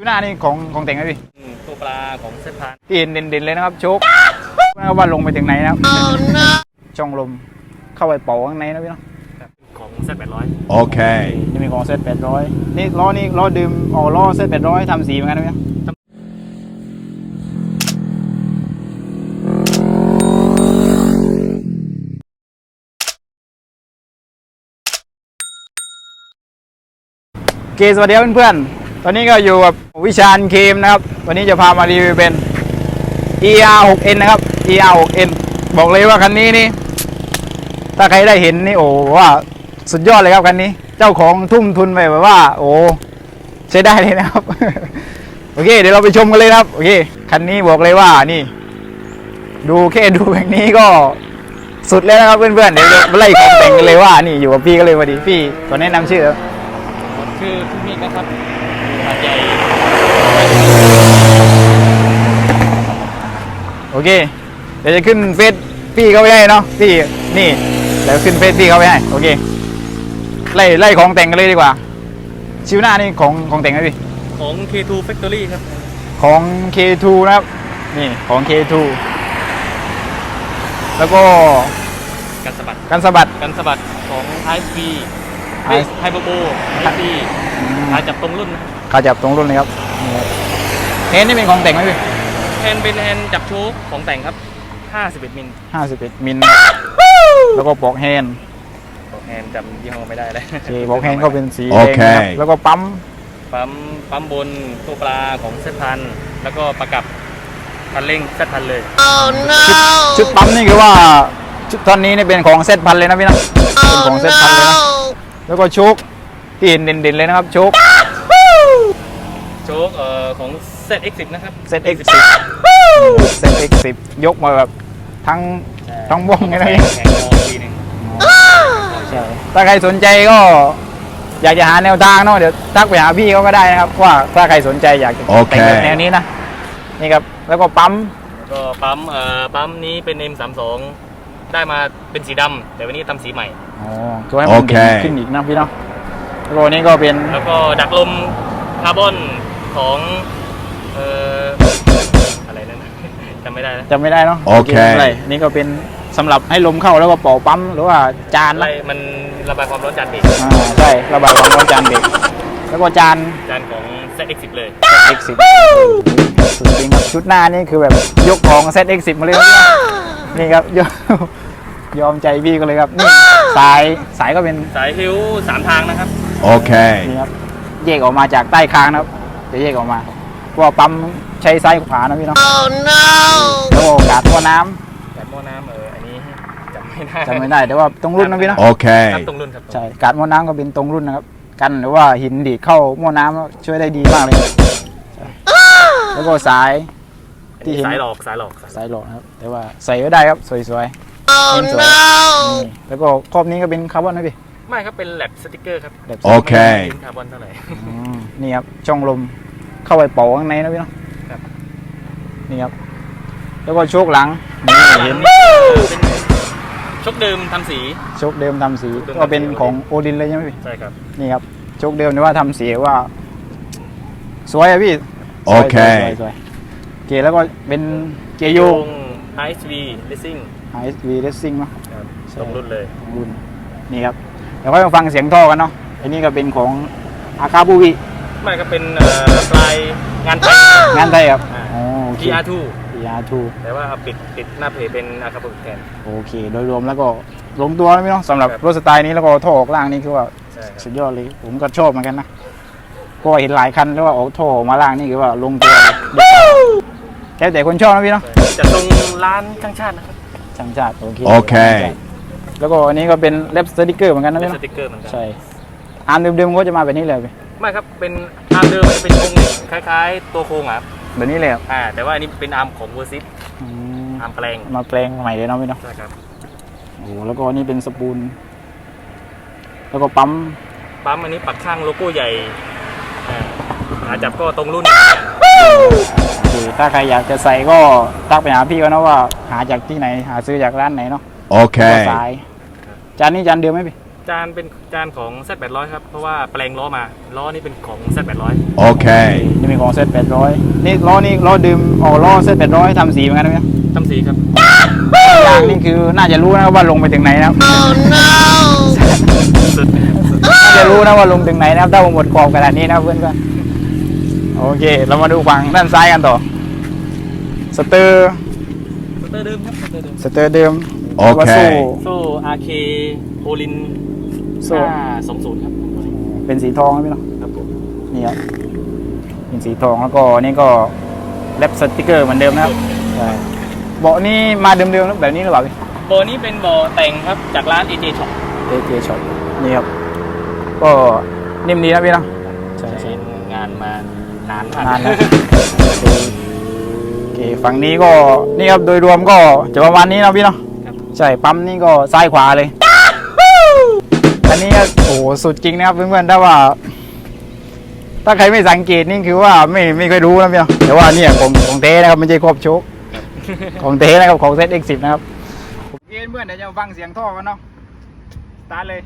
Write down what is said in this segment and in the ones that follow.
ดูหน้านี่ของของแต่งไหมพี่อืมตัวปลาของเส้นพานที่เห็นเด่นๆเลยนะครับโชคไม่รู้ว่าลงไปถึงไหนนะครับช่องลมเข้าไปเป่าข้างในนะพี่เนาะของเส้นแปดร้อย Okay. นี่มีของเซตแปดร้อยนี่ล้อนี่ล้อดื่มอ๋อล้อเซตแปดร้อยทำสีเหมือนกันนะพี่เนาะโอเคสวัสดีครับเพื่อนๆ ตอนนี้ก็อยู่กับวิชาญเคมนะครับวันนี้จะพามารีวิวเป็น ER 6N นะครับ ER 6N บอกเลยว่าคันนี้นี่ ถ้าใครได้เห็นนี่โอ้ว่าสุดยอดเลยครับคันนี้ เจ้าของทุ่มทุนไปแบบว่า โอ้ใช้ได้เลยนะครับ โอเค เดี๋ยวเราไปชมกันเลยครับ โอเค คันนี้บอกเลยว่านี่ ดูแค่ดูแบบนี้ก็สุดแล้วนะครับเพื่อนๆเดี๋ยวไล่ของแต่งกันเลยว่านี่อยู่กับพี่ก็เลยพอดีพี่ขอแนะนำชื่อครับชื่อพี่มิกนะครับ ใหญ่โอเค เดี๋ยวจะขึ้นเฟซพี่เขาไปให้เนาะพี่นี่เดี๋ยวขึ้นเฟซพี่เขาไปให้โอเคไล่ไล่ของแต่งกันเลยดีกว่า ชิวหน้านี่ของของแต่งไหมพี่ของ K2 Factory ครับ ของ K2 นะครับ นี่ของ K2 แล้วก็กันสะบัดกันสะบัดกันสะบัดของ Type V Type ไฮโบโบ Type V หาจับตรงรุ่นนะขาจับตรงรุ่นเลยครับนี่ครับเฮนนี่เป็นของแต่งไหมพี่แฮนด์เป็นแฮนด์จับโชคของแต่งครับ 51มิล51มิลแล้วก็ปลอกแฮนด์บอกแฮนด์จำยี่ห้อไม่ได้เลยโอเคปลอกแฮนด์ก็เป็นสีแดโองเคนะครับแล้วก็ปั๊มปั๊มปั๊มบนตัวปลาของเส้นพันแล้วก็ประกับคันเร่งเส้นพันเลยชุดชุดปั๊มนี่คือว่าชุดตอนนี้นี่เป็นของเซตพันเลยนะพี่นะเป็นของเซตพันเลยนะแล้วก็โชค ที่เห็นเด่นๆเลยนะครับโชคโชคเอ่อของ ZX10 นะครับ ZX10 ZX10 ยกมาแบบทั้งทั้งวงเลยนะพี่แข่งมองทีหนึงใช่ถ้าใครสนใจก็ อยากจะหาแนวทางเนาะเดี๋ยวทักไปหาพี่เขาก็ได้นะครับ ว่าถ้าใครสนใจอยากจะโอเค แต่งแบบแนวนี้นะนี่ครับแล้วก็ปั๊ม แล้วก็ปั๊มเอ่อปั๊มนี้เป็น M32 ได้มาเป็นสีดำแต่วันนี้ทำสีใหม่ อ๋อตัวให้มันโอเคเด่นขึ้นอีกนะพี่เนาะ แล้วก็นี่ก็เป็นแล้วก็ดักลมคาร์บอนของเอ่ออะไรนั่นนะจำไม่ได้แล้วจำไม่ได้เนาะโอเคไม่เป็นไรนี่ก็เป็นสำหรับให้ลมเข้าแล้วก็เป่าปั๊มหรือว่าจานอะไรมันระบายความร้อนจานเบรกอ่าใช่ระบายความร้อนจานเบรกแล้วก็จาน จานของ ZX10 เลย X10 สุดจริงครับชุดหน้านี่คือแบบยกของ ZX10 มาเลยครับนี่ครับยอมยอมใจพี่ก็เลยครับนี่สายสายก็เป็นสายฮิวสามทางนะครับ Okay. นี่ครับแยกออกมาจากใต้คางนะครับ จะแยกออกมาเพราะว่าปั๊มใช้ซ้ายขวานะพี่เนาะแล้วก็กาดตัวน้ำแบบหม้อน้ำเอออันนี้จำไม่ได้จำไม่ได้แต่ว่าตรงรุ่นนะพี่เนาะ Okay. ครับตรงรุ่นครับใช่กาดหม้อน้ำก็เป็นตรงรุ่นนะครับ กันหรือว่าหินดีดเข้าหม้อน้ำช่วยได้ดีมากเลยใช่แล้วก็สาย ที่เห็น สายหลอกสายหลอกสายหลอกสายหลอดนะครับ แต่ว่าใส่ไว้ได้ครับสวยๆเห็นสวยนี่แล้วก็ครอบนี้ก็เป็นคาร์บอนนะพี่ ไม่ครับเป็นแลบสติกเกอร์ครับแบบโอเค ไม่ได้เป็นคาร์บอนเท่าไหร่ อืมนี่ครับช่องลมเข้าไปเป่าข้างในนะพี่เนาะครับ นี่ครับ แล้วก็โชคหลังนี่เห็นเป็นชกเดิมทำสี โชคเดิมทำสีโชคเดิมก็เป็นทำสีของโอดินเลยใช่ไหมพี่ ใช่ครับ นี่ครับโชคเดิมนี่ว่าทำสีว่า สวยอะพี่สวยโอเคสวยสวยโอเคแล้วก็เป็นเกียร์โยง HV Racing HSV Racing เนาะ ครับใช่ ตรงรุ่นเลย ของรุ่นนี่ครับ เดี๋ยวค่อยมาฟังเสียงท่อกันเนาะอันนี้ก็เป็นของอาคาบูวิไม่ก็เป็นเอ่อปลายงานไทยงานไทยครับอ่า อ๋อโอเค PR2 PR2 แต่ว่าเอาปิดปิดหน้าเพจเป็นอาคาบุกแทน โอเค โดยรวมแล้วก็ลงตัวแล้วพี่เนาะสำหรับครับ รถสไตล์นี้แล้วก็ท่อออกล่างนี่คือว่า ใช่ครับสุดยอดเลย ผมก็ชอบเหมือนกันนะเพราะว่าเห็นหลายคันแล้วว่าออกท่อออกมาล่างนี่คือว่าลงตัวแล้วแต่คนชอบนะพี่เนาะจะตรงร้านข้างชาตินะครับ ช่างชาติโอเคโอเค แล้วก็อันนี้ก็เป็นเล็บสติกเกอร์เหมือนกันนะเป็นพี่สเนาะติกเกอร์เหมือนกัน ใช่อาร์มเดิมๆก็จะมาแบบนี้เลยพี่ไม่ครับ เป็นอาร์มเดิมมันจะเป็นโครงเหล็กคล้ายๆ ตัวโครงอะครับแบบนี้เลยครับอ่า แต่ว่าอันนี้เป็นอาร์มของเวอร์ซิฟอืมอาร์มแปลงมาแปลงใหม่เลยเนาะพี่เนาะ ใช่ครับ โอ้โหแล้วก็นี่เป็นสปูลแล้วก็ปั๊ม ปั๊มอันนี้ปักข้างโลโก้ใหญ่อ่าขาจับก็ตรงรุ่นโอเคถ้าใครอยากจะใส่ก็ทักไปหาพี่ก็นะว่าหาจากที่ไหน หาซื้อจากร้านไหนเนาะแล้วก็ Okay. สาย จานนี้จานเดิมไหมพี่ จานเป็นจานของ Z800 ครับ เพราะว่าแปลงล้อมา ล้อนี่เป็นของ Z800 Okay. นี่เป็นของเซตแปดร้อยนี่ล้อนี่ล้อดื่มอ๋อล้อเซตแปดร้อยทำสีเหมือนกันไหมครับทำสีครับ ยางนี่คือน่าจะรู้นะครับว่าลงไปถึงไหนนะครับ สุดน่าจะรู้นะว่าลงถึงไหนนะครับถ้าผมหมดกรอบขนาดนี้นะครับเพื่อนๆโอเค เรามาดูฝั่งด้านซ้ายกันต่อสเตอร์สเตอร์เดิมครับสเตอร์เดิม สเตอร์เดิม โอเคว่าสู้โซ่ RK โอลินโซ่520ครับเป็นสีทองนะพี่เนาะครับผมนี่ครับเป็นสีทองแล้วก็นี่ก็แรปสติกเกอร์เหมือนเดิมนะครับใช่เบาะนี่มาเดิมๆแบบนี้หรือเปล่าพี่โบนี้เป็นโบแต่งครับจากร้าน AJ Shop เอเจช็อตนี่ครับก็นิ่มดีนะพี่เนาะ ใช่ใช้ใช่งานมานานมากนานนะ โอเคฝั่งนี้ก็นี่ครับโดยรวมก็จะประมาณนี้นะพี่เนาะครับ ใช่ปั๊มนี่ก็ซ้ายขวาเลย อันนี้ก็โอ้โหสุดจริงนะครับเพื่อนๆถ้าว่า ถ้าใครไม่สังเกตนี่คือว่าไม่ไม่เคอยรู้นะพี่เนาะแต่ว่าเนี่ยของของเทนะครับไม่ใช่ครอบโชคของเทนะครับของเซต X10 นะครับโอเคเพื่อนเดี๋ยวจะฟังเสียงท่อกันเนาะสตาร์ทเลย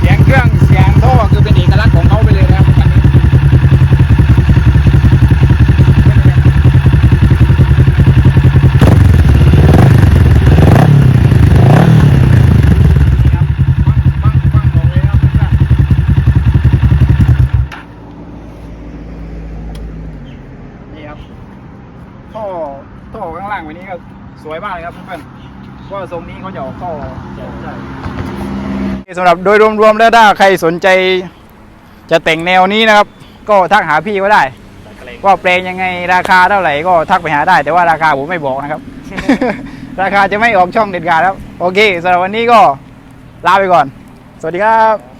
เสียงเครื่องเสียงท่อคือเป็นเอกลักษณ์ของเขาไปเลยนะครับคันนี้นี่ครับฟังฟังฟังออกเลยนะครับเพื่อนๆนี่ครับท่อท่อข้างล่างวันนี้ก็สวย มากเลยครับเพื่อนๆว่าทรงนี้เขาจะออกท่อใช่สำหรับโดยรวมๆแล้วถ้าใครสนใจจะแต่งแนวนี้นะครับ ก็ทักหาพี่ก็ได้ ว่าแปลงยังไงราคาเท่าไหร่ก็ทักไปหาได้ แต่ว่าราคาผมไม่บอกนะครับ ราคาจะไม่ออกช่องเด็ดขาดครับ โอเคสำหรับวันนี้ก็ลาไปก่อน สวัสดีครับ